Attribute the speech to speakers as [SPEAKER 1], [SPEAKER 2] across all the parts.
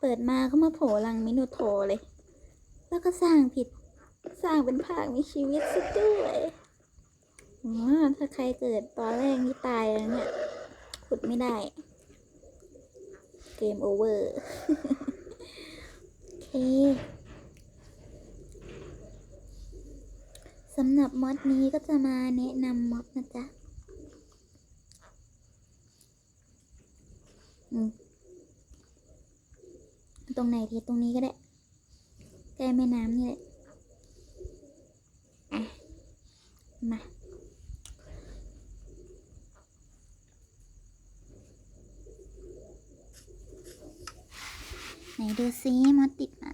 [SPEAKER 1] เปิดมาก็มาโผล่ลังมิโนโทเลย แล้วก็สร้างผิด สร้างเป็นภาคมีชีวิตซะด้วยอ๋อถ้าใครเกิดตอนแรกนี่ตายแล้วเนี่ย ขุดไม่ได้ เกมโอเวอร์ โอเคสำหรับมอดนี้ก็จะมาแนะนำม็อดนะจ๊ะ อืม ตรงไหนทีตรงนี้ก็ได้ใกล้แม่น้ำนี่แหละอะมาไหนดูซิมดติดไหม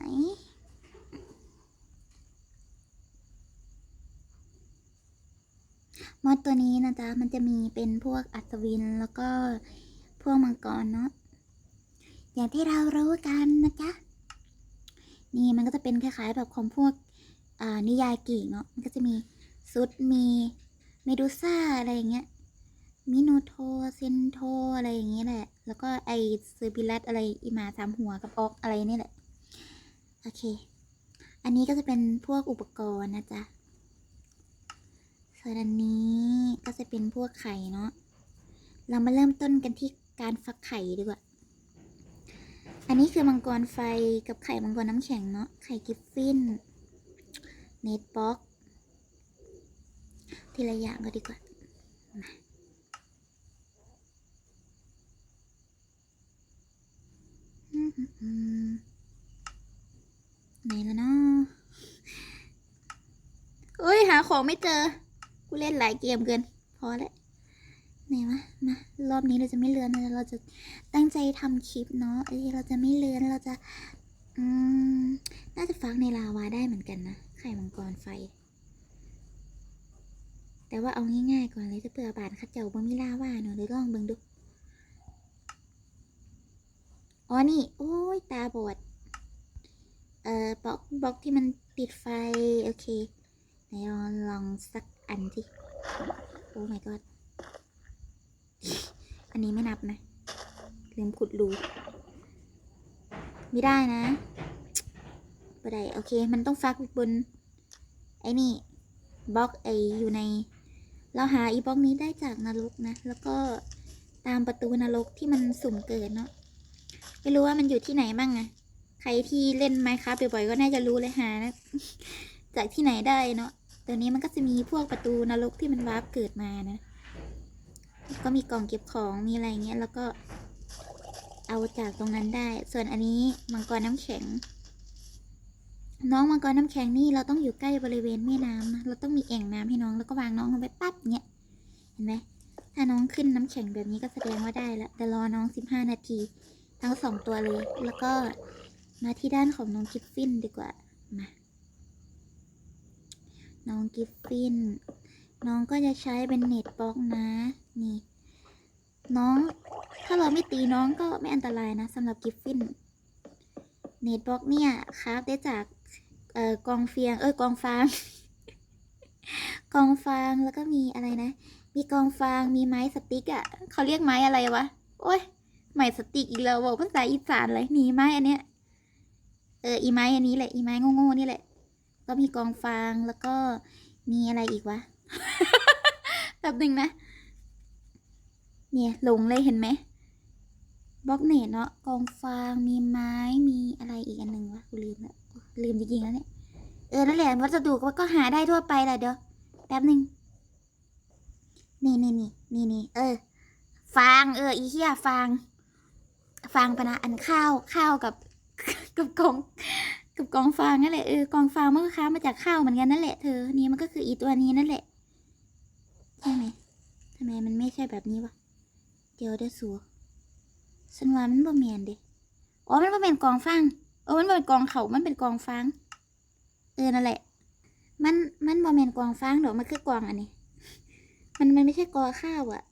[SPEAKER 1] มอดตัวนี้นะจ๊ะมันจะมีเป็นพวกอัศวินแล้วก็พวกมังกรเนาะ อย่างที่เรารู้กันนะจ๊ะ นี่มันก็จะเป็นคล้ายๆแบบของพวกนิยายกรีกเนาะ มันก็จะมีซุดมีเมดูซ่าอะไรอย่างเงี้ย มิโนโทเซนโทอะไรอย่างเงี้ยแหละ แล้วก็ไอเซอร์บิลัสอะไรอีหมาสามหัวกับออกอะไรนี่แหละ โอเค อันนี้ก็จะเป็นพวกอุปกรณ์นะจ๊ะส่วนอันนี้ก็จะเป็นพวกไข่เนาะ เรามาเริ่มต้นกันที่การฟักไข่ดีกว่า อันนี้คือมังกรไฟกับไข่มังกรน้ำแข็งเนาะ ไข่กิฟฟิน เนตบ็อกทีละอย่างก็ดีกว่ามาไหนแล้วเนาะเอ้ย หาของไม่เจอ กูเล่นหลายเกมเกิน พอแล้ว ไหนวะมารอบนี้เราจะไม่เลือนเราจะตั้งใจทำคลิปเนาะเอ้ยเราจะไม่เลือนเราจะ อืม น่าจะฟักในลาวาได้เหมือนกันนะ ไข่มังกรไฟ แต่ว่าเอาง่ายๆก่อนเลยจะเปื่อบานข้าเจ้าบ่มีลาวาเนาะเดี๋ยวลองเบิ่งดู อ๋อนี่ โอ้ยตาบอด เอ่อบล็อกบล็อกที่มันปิดไฟ โอเคไหนลองลองสักอันสิโอ้ my god อันนี้ไม่นับนะ ลืมขุดรูไม่ได้นะไม่ได้โอเค มันต้องฟักบน ไอ้นี่บล็อกไออยู่ใน เราหาอีบล็อกนี้ได้จากนรกนะ แล้วก็ตามประตูนรกที่มันสุ่มเกิดเนาะไม่รู้ว่ามันอยู่ที่ไหนบ้างอะใครที่เล่นไมค์ครับบ่อยๆก็น่าจะรู้เลยหานะ จากที่ไหนได้เนาะตัวนี้มันก็จะมีพวกประตูนรกที่มันวาร์ปเกิดมานะ ก็มีกล่องเก็บของมีอะไรเงี้ยแล้วก็เอาจากตรงนั้นได้ ส่วนอันนี้มังกรน้ำแข็ง น้องมังกรน้ำแข็งนี่เราต้องอยู่ใกล้บริเวณแม่น้ำนะเราต้องมีแอ่งน้ำให้น้องแล้วก็วางน้องลงไปปั๊บเนี้ยเห็นไหมถ้าน้องขึ้นน้ำแข็งแบบนี้ก็แสดงว่าได้ล้วแต่รอน้องสิบห้านาที ทั้งสองตัวเลย แล้วก็มาที่ด้านของน้องกิฟฟินดีกว่ามาน้องกิฟฟิน น้องก็จะใช้เป็นเน็ตบล็อกนะ นี่ น้อง ถ้าเราไม่ตีน้องก็ไม่อันตรายนะสำหรับกิฟฟิน เน็ตบล็อกเนี่ยคราฟได้จากเอ่อกองเฟียง เอ้ยกองฟาง กองฟางแล้วก็มีอะไรนะ มีกองฟางมีไม้สติ๊กอะ่ะเขาเรียกไม้อะไรวะ โอ้ยไม้สติ๊กอีกแล้วบอกภาษาอีสานเลยหนีไม้อันเนี้ยเอออีไม้อันนี้แหละอีไม้โง่ๆนี่แหละ ก็มีกองฟางแล้วก็มีอะไรอีกวะแป๊บหนึ่งนะ เนี่ยหลงเลยเห็นไหมบล็อกเนตเนาะกองฟางมีไม้มีอะไรอีกอันหนึ่งวะกูลืมแล้วลืมจริงๆแล้วเนี่ยเออนั่นแหละวัสดุก็ก็หาได้ทั่วไปแหละเดี๋ยวแป๊บหนึ่งนี่นี่นี่นี่นี่เออ ฟางเอออีเหี้ยฟาง ฟางปะนะอันข้าวข้าวกับกับกองกับกองฟางนั่นแหละเออกองฟางมันก็ค้ามาจากข้าวเหมือนกันนั่นแหละเธอนี่มันก็คืออีตัวนี้นั่นแหละใช่ไหมทำไมมันไม่ใช่แบบนี้วะ เดี๋ยวเดี๋ยวสัวฉันว่ามันบ่แมนเด้อ๋อมันบ่แมนกองฟางเออมันบ่เป็นกองเขามันเป็นกองฟางเออนั่นแหละ มันมันบ่แมนกองฟางดอกมันคือกองอันนี้ มันมันไม่ใช่กอข้าวอะ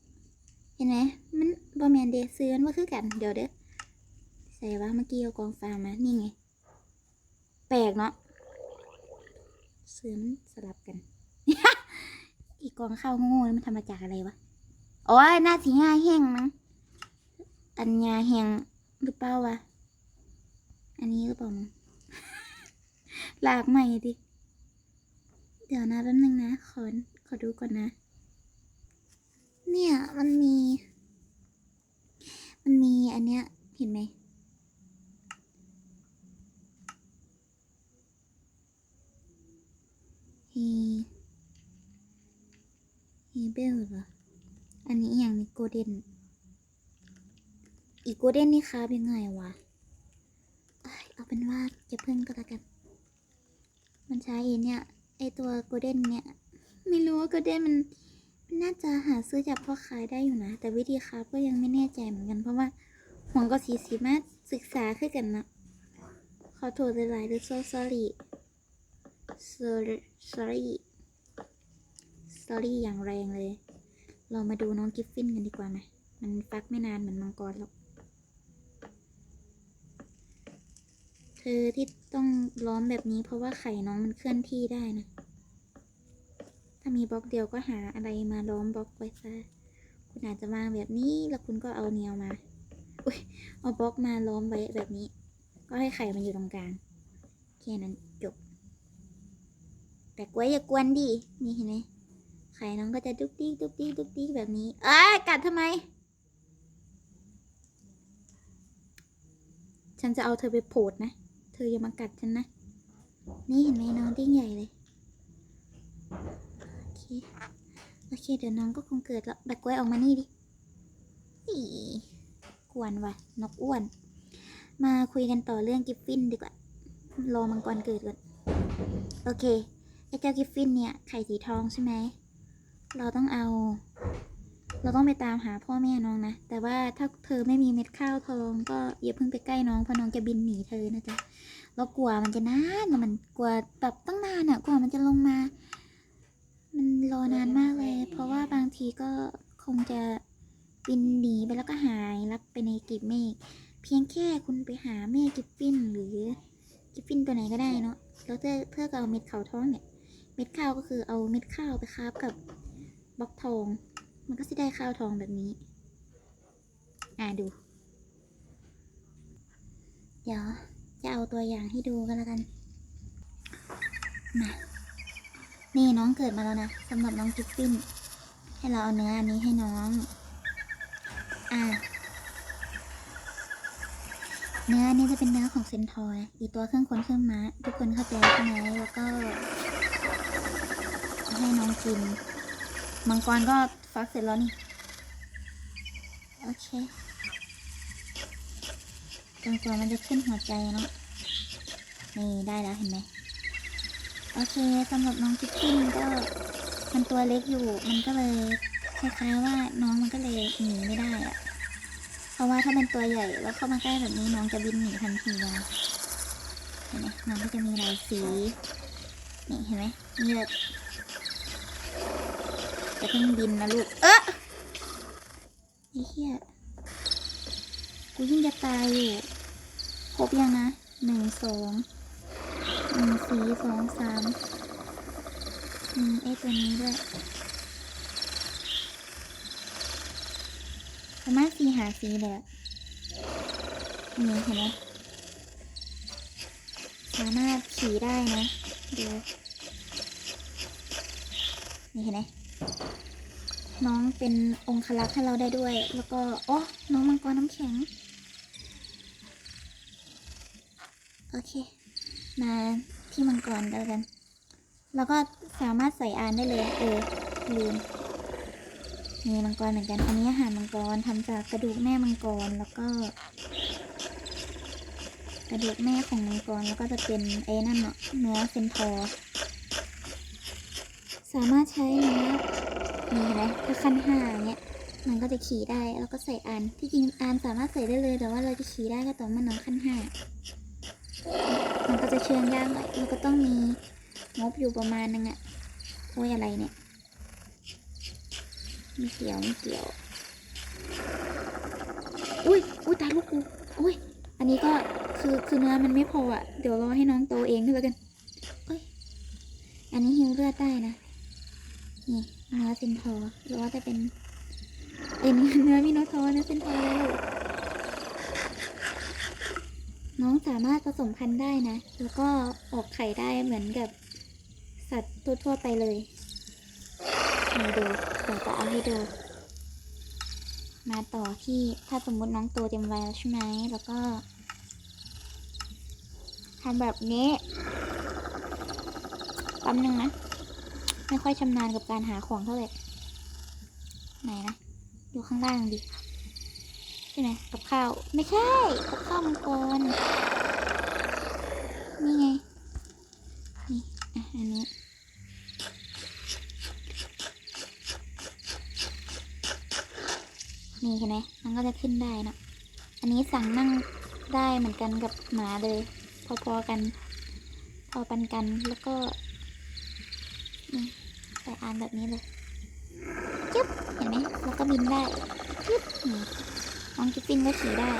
[SPEAKER 1] เห็นไหมมันบอแมนเดซื้อมันว่าคือกัน เดี๋ยวเด้อใส่ว่าเมื่อกี้เอากองฟางมา นี่ไง แปลกเนาะซื้อมันสลับกัน อีกกองข้าวโง่ๆนี่มันทำมาจากอะไรวะ โอ้ยหน้าสีง่าแห้งมั้ง อันยาแห้งหรือเปล่าวะ อันนี้หรือเปล่ามึงลากใหม่ดิ เดี๋ยวนะแป๊บนึงนะ ขอ ขอดูก่อนนะ เนี่ยมันมี มันมีอันเนี้ย เห็นไหม ฮีฮีเบลเหรอ อันนี้อหย่างนี้โกล เด้น อีกโกเด้นนี่ครับยังไงวะ เอาเป็นว่าจะเพิ่งก็แล้วกัน มันใช้เนี่ย ไอตัวโกลเด้นเนี่ย ไม่รู้ว่าโกลเด้นมันน่าจะหาซื้อจากพ่อค้าได้อยู่นะ แต่วิธีคราฟก็ยังไม่แน่ใจเหมือนกัน เพราะว่าห่วงก็สีสีมาศึกษาขึ้นกันนะขอโทษหลายๆด้วย so sorry sorry sorry sorry อย่างแรงเลย เรามาดูน้องกิฟฟินกันดีกว่าไหมมันฟักไม่นานเหมือนมังกรหรอก เธอที่ต้องล้อมแบบนี้เพราะว่าไข่น้องมันเคลื่อนที่ได้นะ ถ้ามีบล็อกเดียวก็หาอะไรมาล้อมบล็อกไว้ซะ คุณอาจจะวางแบบนี้แล้วคุณก็เอาเนียวมา อุ้ย เอาบล็อกมาล้อมไว้แบบนี้ ก็ให้ไข่มันอยู่ตรงกลาง แค่นั้นจบ แต่กล้วยอย่ากวนดิ นี่เห็นไหม ไข่น้องก็จะดุ๊กดิกดุ๊กดิกดุ๊กดิกแบบนี้ เอ้ยกัดทำไม ฉันจะเอาเธอไปโผดนะ เธออย่ามากัดฉันนะ นี่เห็นไหมน้องดิ้งใหญ่เลยโอเคโอเค เดี๋ยวน้องก็คงเกิดแล้วแบกไว้ออกมานี่ดิอีกวนว่ะนกอ้วน มาคุยกันต่อเรื่องกิฟฟินดีกว่ารอมังกรเกิดก่อน โอเคไอ้เจ้ากิฟฟินเนี่ย ไข่สีทองใช่ไหม เราต้องเอา เราต้องไปตามหาพ่อแม่น้องนะ แต่ว่าถ้าเธอไม่มีเม็ดข้าวทอง ก็อย่าเพิ่งไปใกล้น้องเพราะน้องจะบินหนีเธอนะจ๊ะแล้วกลัวมันจะนานอะมันกลัวแบบตั้งนานอะกว่ามันจะลงมา มันรอนานมากเลย เพราะว่าบางทีก็คงจะบินหนีไปแล้วก็หายลับไปในกลีบเมฆเพียงแค่คุณไปหาแม่กิฟฟินหรือกิฟฟินตัวไหนก็ได้เนาะแล้วเธอเธอก็เอาเม็ดข้าวทองเนี่ย เม็ดข้าวก็คือเอาเม็ดข้าวไปคาบกับ บล็อกทอง มันก็จะได้ข้าวทองแบบนี้ อ่าดู เดี๋ยวจะเอาตัวอย่างให้ดูกันแล้วกัน มานี่น้องเกิดมาแล้วนะสำหรับน้องกิฟฟิน ให้เราเอาเนื้ออันนี้ให้น้อง อ่า เนื้อนนี้จะเป็นเนื้อของเซนทอยอีตัวเครื่องคนเครื่องม้า ทุกคนเข้าใจใช่ไหมแล้วก็ ให้น้องกิน มังกรก็ฟักเสร็จแล้วนี่ โอเคจนกว่ามันจะขึ้นหัวใจเนาะ นี่ได้แล้วเห็นไหม โอเคสำหรับน้องกิฟฟินก็มันตัวเล็กอยู่ มันก็เลยคล้ายๆว่าน้องมันก็เลยหนีไม่ได้อะเพราะว่าถ้าเป็นตัวใหญ่แล้วเข้ามาใกล้แบบนี้น้องจะบินหนีทันทีเลยเห็นไหมน้องก็จะมีลายสี นี่เห็นไหมมีแบบ จะเพิ่งบินนะลูก เอ๊ะไอ้เหี้ย กูยิ่งจะตายอยู่ครบยังนะหนึ่งสองหนึ่งสีสองสามมีไอ้ตัวนี้ด้วยสามารถสีหาสีเลยอะนี่เห็นไหมสามารถสีได้นะดูนี่เห็นไหม น้องเป็นองคลักษ์ให้เราได้ด้วย แล้วก็โอ้น้องมังกรน้ำแข็ง โอเค มาที่มังกรกันแล้วกัน แล้วก็สามารถใส่อานได้เลย เออลืมมีมังกรเหมือนกัน อันนี้อาหารมังกรทำจากกระดูกแม่มังกร แล้วก็ กระดูกแม่ของมังกร แล้วก็จะเป็นไอ้นั่นเนาะเนื้อเฟนทอร์ สามารถใช้นื้อนี่นไหมถ้าขั้นห้าเนี้ยมันก็จะขี่ได้แล้วก็ใส่อานที่จริงอานสามารถใส่ได้เลยแต่ว่าเราจะขี่ได้ก็ต่อเมื่อน้องขั้นห้ามันก็จะเชื่องยากหน่อยมันก็ต้องมีงบอยู่ประมาณนึงอะโอ้ยอะไรเนี่ยไม่เกี่ยวไม่เกี่ยวอุ้ยอุ้ยตายลูกกูอุ้ยอันนี้ก็คือคือเนื้อมันไม่พออะเดี๋ยวรอให้น้องโตเองก็แล้วกันเอ้ยอันนี้หิวเลือดได้นะ นี่นื้อเซนทอร์หรือว่าจะเป็นเอ็นเนื้อมิโนทอร์เนื้อเซนทอร์เลยลูกน้องสามารถผสมพันธุ์ได้นะ แล้วก็ออกไข่ได้เหมือนกับสัตว์ทั่วๆไปเลยมาดูเดี๋ยวจะเอาให้ดู มาต่อที่ถ้าสมมติน้องโตเต็มวัยแล้วใช่ไหมแล้วก็ทำแบบนี้แป๊บนึงนะ ไม่ค่อยชำนาญกับการหาของเท่าไหร่ไหนนะดูข้างล่างดิใช่ไหมกับข้าวไม่ใช่กับข้าวมังกรนี่ไงนี่อะอันนี้นี่เห็นไหมมันก็จะขึ้นได้นะอันนี้สั่งนั่งได้เหมือนกันกับหมาเลย พอๆกัน พอปันกันแล้วก็นี่ ใส่อานแบบนี้เลยจึ๊บเห็นไหมแล้วก็บินได้จึ๊บนี่น้องกิฟฟินก็ขี่ได้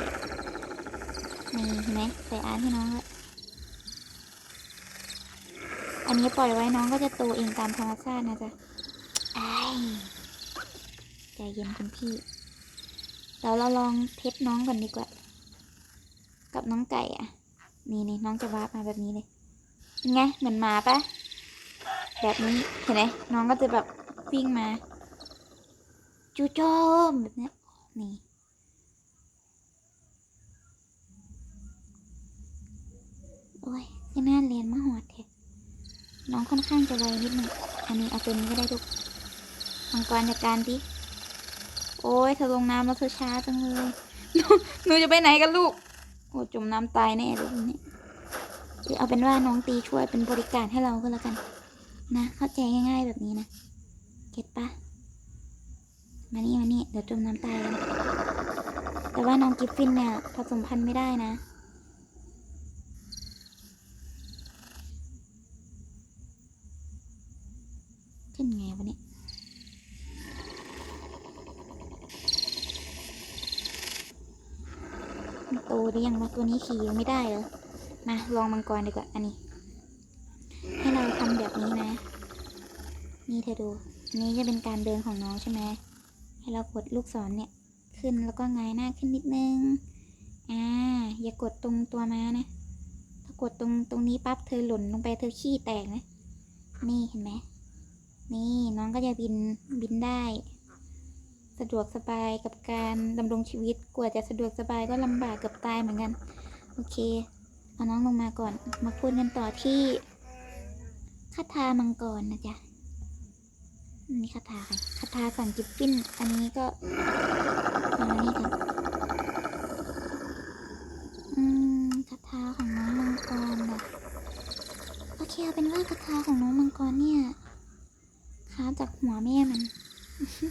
[SPEAKER 1] นี่เห็นไหมใส่อานให้น้องเลยอันนี้ปล่อยไว้น้องก็จะโตเองตามธรรมชาตินะจ๊ะไอ้ใจเย็นคุณพี่เดี๋ยวเราลองเทสน้องก่อนดีกว่า กับน้องไก่อะ นี่นี่น้องจะวาร์ปมาแบบนี้เลยเป็นไงเหมือนหมาปะ แบบนี้เห็นไหมน้องก็จะแบบวิ่งมา จูโจมแบบนี้นี่โอ้ยก็น่าเรียนมาหอดแท้น้องค่อนข้างจะไวนิดหนึ่งอันนี้เอาตัวนี้ก็ได้ลูกมังกรจัดการดิโอ้ยเธอลงน้ำแล้วเธอช้าจังเลยหนูหนูจะไปไหนกันลูกโอ้จมน้ำตายแน่เลยนี้หรือเอาเป็นว่าน้องตีช่วยเป็นบริการให้เราก็แล้วกัน นะ เข้าใจง่ายๆแบบนี้นะ เก็ตปะมานี่มานี่เดี๋ยวจมน้ำตายกันแต่ว่าน้องกิฟฟินเนี่ยผสมพันธุ์ไม่ได้นะ ขึ้นไงวะเนี่ยมันโตหรือยังวะตัวนี้ขี่ยังไม่ได้เหรอมาลองมังกรดีกว่า อันนี้ ให้เราทำแบบนี้นะ นี่เธอดูนนี้จะเป็นการเดินของน้องใช่ไหม ให้เรากดลูกศรเนี่ยขึ้นแล้วก็เงายหน้าขึ้นนิดนึง อ่า อย่ากดตรงตัวมานะ ถ้ากดตรงตรงนี้ปั๊บเธอหล่นลงไปเธอขี้แตกนะ นี่เห็นไหม นี่น้องก็จะบินบินได้ สะดวกสบายกับการดำรงชีวิต กว่าจะสะดวกสบายก็ลำบากกับตายเหมือนกัน โอเค เอาน้องลงมาก่อน มาพูดกันต่อที่คาถามังกรนะจ๊ะ นี่คาถาใครคาถาสั่นกิฟฟิน อันนี้ก็เอาอันนี้ก่อนอืมคาถาของน้องมังกรแบบโอเคเอาเป็นว่าคาถาของน้องมังกรเนี่ยค้าจากหัวแม่มัน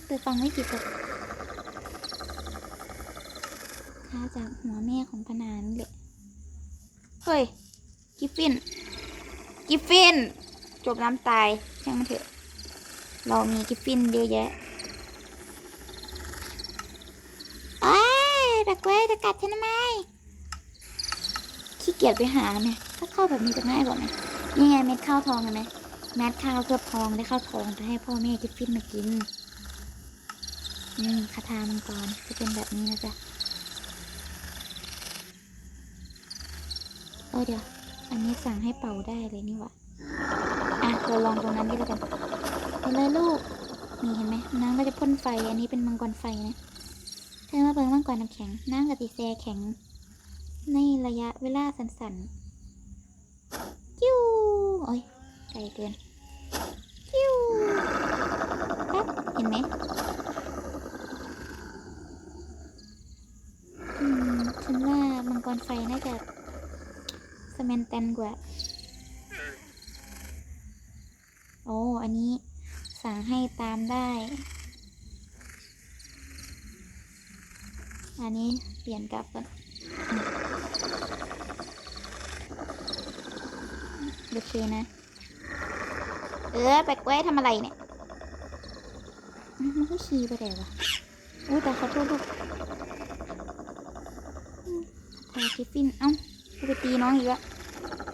[SPEAKER 1] แต่ฟังไม่ผิดหรอกค้าจากหัวแม่ของพนานนี่แหละเฮ้ย กิฟฟิน กิฟฟิน จบน้ำตายช่างมันเถอะ เรามีกิฟฟินเยอะแยะไอ้ยดักไว้จะกัดฉันทำไม ขี้เกียจไปหาเนี่ย ถ้าเข้าแบบนี้จะง่ายกว่าไหมนี่ไงเม็ดข้าวทองเห็นไหมแมทข้าวเคลือทองได้ข้าวทองจะให้พ่อแม่กิฟฟินมากินนี่คาถามังกรจะเป็นแบบนี้นะจ๊ะเออเดี๋ยว อันนี้สั่งให้เป่าได้เลยนี่หวะอะเราลองตรงนั้นดีแล้วกัน ไปเลยลูก นี่เห็นไหมน้ำก็จะพ่นไฟ อันนี้เป็นมังกรไฟนะเธอมาเบิ่งมังกรน้ำแข็งน้ำกับตีแซแข็ง ในระยะเวลาสั้นๆจิ้วโอ้ยไกลเกินจิ้วปั๊บเห็นไหมอืมฉันว่ามังกรไฟน่าจะสแมนแตนกว่า โอ้ อันนี้ สั่งให้ตามได้ อันนี้เปลี่ยนกลับก่อนโอเคนะ เออแปลกไว้ทำอะไรเนี่ย มันก็ขี่ไปไหนวะอุ้ยแต่ขอโทษลูกอืมพาคิฟฟิน เอ้ากูไปตีน้องอีกแล้ว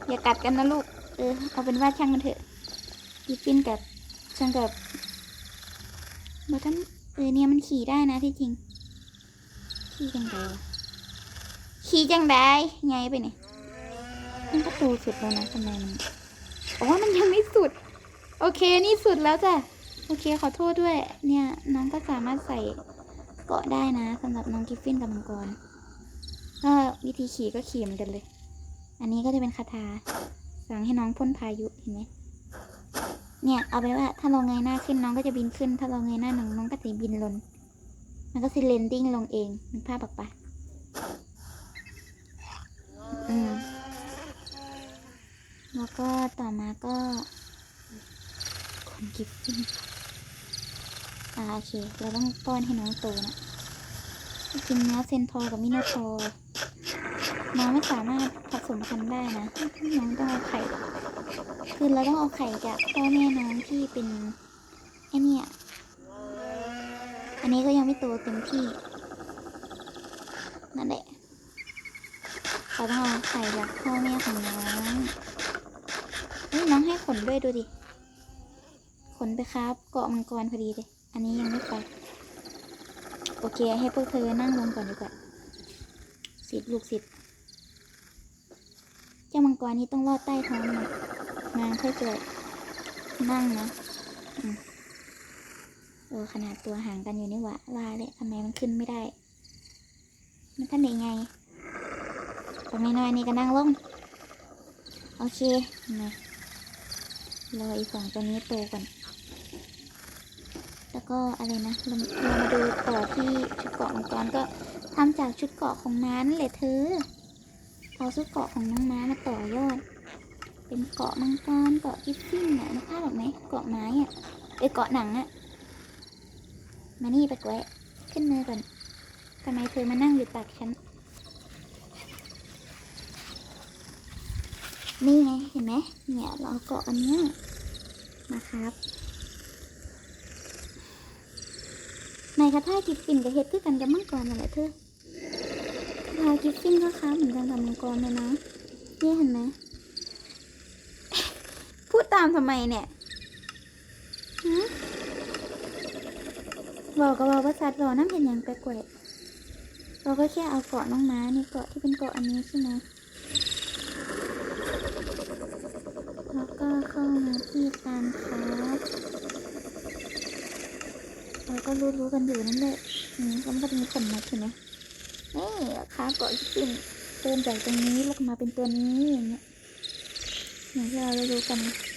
[SPEAKER 1] อย่ากัดกันนะลูก เออ เอาเป็นว่าช่างมันเถอะคิฟฟินกับ ช่างกับบัทันเออเนี่ยมันขี่ได้นะที่จริง ขี่กันไงวะขี่จังได้ไงไปเนี่ยมันก็โตสุดแล้วนะทำไมมันอ๋อมันยังไม่สุด โอเคนี่สุดแล้วจ้ะโอเคขอโทษด้วย เนี่ยน้องก็สามารถใส่เกาะได้นะสำหรับน้องกิฟฟินกับมังกรก็วิธีขี่ก็ขี่เหมือนกันเลย อันนี้ก็จะเป็นคาถาสั่งให้น้องพ่นพายุเห็นไหม เนี่ยเอาไปนว่าถ้าเราเงยหน้าขึ้นน้องก็จะบินขึ้น ถ้าเราเงยหน้าหนึ่งน้องก็จะบินลงมันก็สิเลนดิ้งลงเองมันภาพออกปะอืมแล้วก็ต่อมาก็คนกิฟฟินอ่าโอเค เราต้องป้อนให้น้องโตนะจริงๆแล้วเซนทอร์กับมิโนทอร์น้องไม่สามารถผสมพันธุ์ได้นะ น้องต้องเอาไข่ คือเราต้องเอาไข่จากพ่อแม่น้องที่เป็นไอเนี่ยอันนี้ก็ยังไม่โตเต็มที่ นั่นแหละเราต้องเอาไข่จากพ่อแม่ของน้องเฮ้ยน้องให้ขนด้วยดูดิ ขนไปครับเกาะมังกรพอดีเลย อันนี้ยังไม่ไป โอเค ให้พวกเธอนั่งลงก่อนดีกว่าสิทธิ์ลูกสิทธิ์เจ้ามังกรนี้ต้องลอดใต้ท้องมัน นางค่อยเกิดนั่งนะอเออขนาดตัวห่างกันอยู่นี่หว่าว่าเลยทำไมมันขึ้นไม่ได้ มันท่านได้ไงทำไมน้อยนี่ก็นั่งลงโอเคมารออีกสองตัวนี้โตก่อน แล้วก็อะไรนะเราเรามาดูต่อที่ชุดเกาะมังกรก็ทำจากชุดเกาะของม้านั่นแหละเธอ เอาชุดเกาะของน้องม้ามาต่อยอด เป็นเกาะมังกรเกาะกิฟฟิ้นน่ะนึกภาพออกไหมเกาะไม้อะเอ้ยเกาะหนังอะมานี่ไปกว้ขึ้นมือก่อนทำไมเธอมานั่งอยู่ตักฉันนี่ไงเห็นไหมเนี่ยเราเกาะอันเนี้ยมาครับในกระทากิฟฟินกับเฮ็ดคือกันกับมังกรนั่นแหละเธอคาถากิฟฟินก็ค้าเหมือนกันกับมังกรเลยนะนี่เห็นไหม ดตามทำไมเนี่ยบอกกับอกว่าประสัดบอกน้ำเห็นอย่างแปลกๆเราก็แค่เอาเกาะน้องม้านี่เกาะที่เป็นเกาะอันนี้ใช่ไหมแล้วก็เข้ามาที่การค้าเราก็รู้ๆกันอยู่นั่นแหละอืมแล้วมันก็จะมีขนนกเห็นไหมนี่ค้าเกาะจริงเติมจากตรงนี้แล้วก็มาเป็นตัวนี้อย่างเงี้ยอย่างที่เรารู้กันนะ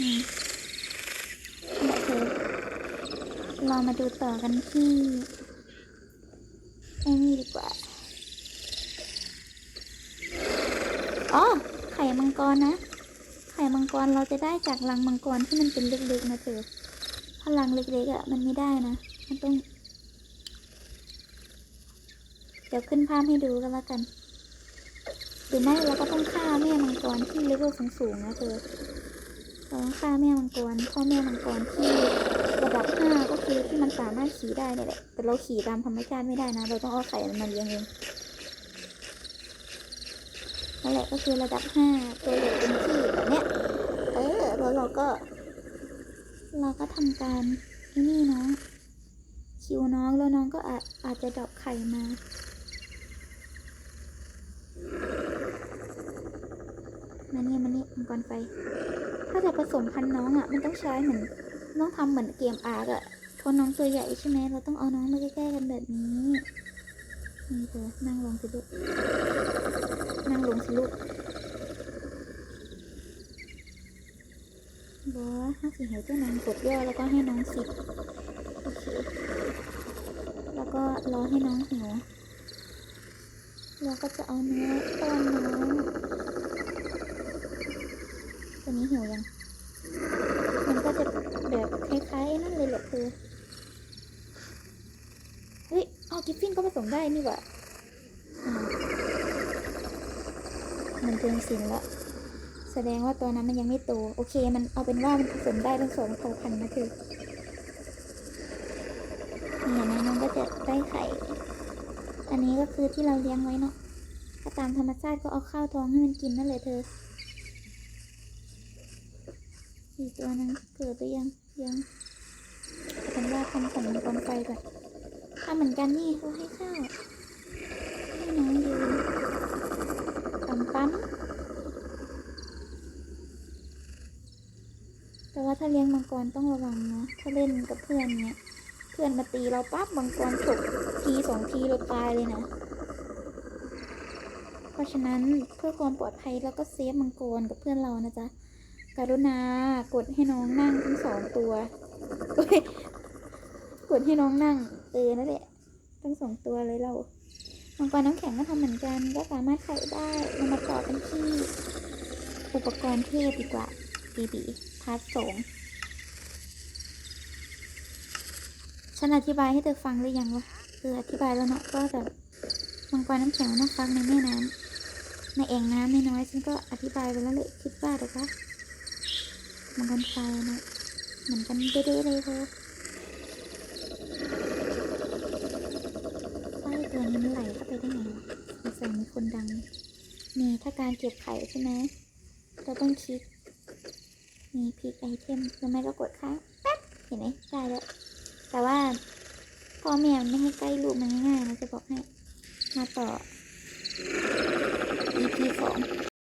[SPEAKER 1] โอเคเรามาดูต่อกันที่ไอ้นี่ดีกว่า อ๋อ ไข่มังกรนะ ไข่มังกรเราจะได้จากรังมังกรที่มันเป็นเลึกๆนะเธอถ้ารังเล็กๆอะ่ะมันไม่ได้นะ มันต้อง เดี๋ยวขึ้นภาพให้ดูกันแล้วกันเดี๋ยวนั้นเราก็ต้องฆ่าแม่มังกรที่เลเวลสูงๆนะเธอ ราต้องฆ่าแม่มังกรพ่อแม่มังกรที่ระดับห้าก็คือที่มันสามารถขี่ได้เนี่ยแหละ แต่เราขี่ตามธรรมชาติไม่ได้นะ เราต้องเอาไข่มันเลี้ยงเองนั่นแหละก็คือระดับห้าตัวใหญ่เต็มที่แบบเนี้ย เออแล้วเราก็ เราก็ทำการนี่น้องคิวน้องแล้วน้องก็อาจอาจจะดรอกไข่มามานี่มานี่มังกรไฟ ถ้าจะผสมพันธุ์น้องอะ มันต้องใช้เหมือนต้องทำเหมือนเกมอาร์กอะเพราะน้องตัวใหญ่ใช่ไหมเราต้องเอาน้องมาใกล้ๆกันแบบนี้ นี่เธอนั่งลงสิลูก นั่งลงสิลูกบอสห้าสิให้เจ้านางกดย่อแล้วก็ให้น้องสิบโอเค แล้วก็รอให้น้องหิวเราก็จะเอาเนื้อป้อนน้องตัวนี้ หิวยัง มันก็จะแบบคล้ายๆนั่นเลยแหละคือเฮ้ยเอากิฟฟินก็ผสมได้นี่หว่ามันเกินสินละแสดงว่าตัวนั้นมันยังไม่โต โอเค มันเอาเป็นว่ามันผสมได้ทั้งสองเผ่าพันธุ์นะคือเนี่ยนะน้องก็จะได้ไข่ อันนี้ก็คือที่เราเลี้ยงไว้เนาะ ถ้าตามธรรมชาติก็เอาข้าวท้องให้มันกินนั่นแหละเธอ ตัวนั้นเกิดไปยังยังกัมว่าคำสั่งกองไปแบบข้าเหมือนกันนี่เขาให้ข้าให้น้องอยู่ปั๊มปั้มแต่ว่าถ้าเลี้ยงมังกรต้องระวังนะ ถ้าเล่นกับเพื่อนเนี่ย เพื่อนมาตีเราปั๊บมังกรฉกทีสองทีเราตายเลยนะ เพราะฉะนั้นเพื่อความปลอดภัยแล้วก็เซฟมังกรกับเพื่อนเรานะจ๊ะ กรุณากดให้น้องนั่งทั้งสองตัว กดให้น้องนั่ง เออนั่นแหละทั้งสองตัวเลยเรามังกรน้ำแข็งก็ทำเหมือนกัน ก็สามารถไข่ได้เรามาต่อกันที่อุปกรณ์เทพดีกว่าบีบีพาร์ทสองฉันอธิบายให้เธอฟังหรือยังวะเอออธิบายแล้วเนาะก็แบบมังกรน้ำแข็งมันต้องฟักในแม่น้ำในแอ่งน้ำน้อยๆฉันก็อธิบายไปแล้วเลยคิดว่าเดี๋ยวคะ มังกรไฟนะเหมือนกันเด้เลยเธอไอ้ตัวนี้มันไหลเข้าไปได้ไงวะสงสัยมีคนดังมีถ้าการเก็บไข่ใช่ไหมเราต้องคลิกมีพลิกไอเทมแล้วไม่ก็กดค้างแป๊บเห็นไหมได้แล้วแต่ว่าพ่อแม่ไม่ให้ใกล้ลูกมันง่ายๆนะจะบอกให้มาต่อ EP สอง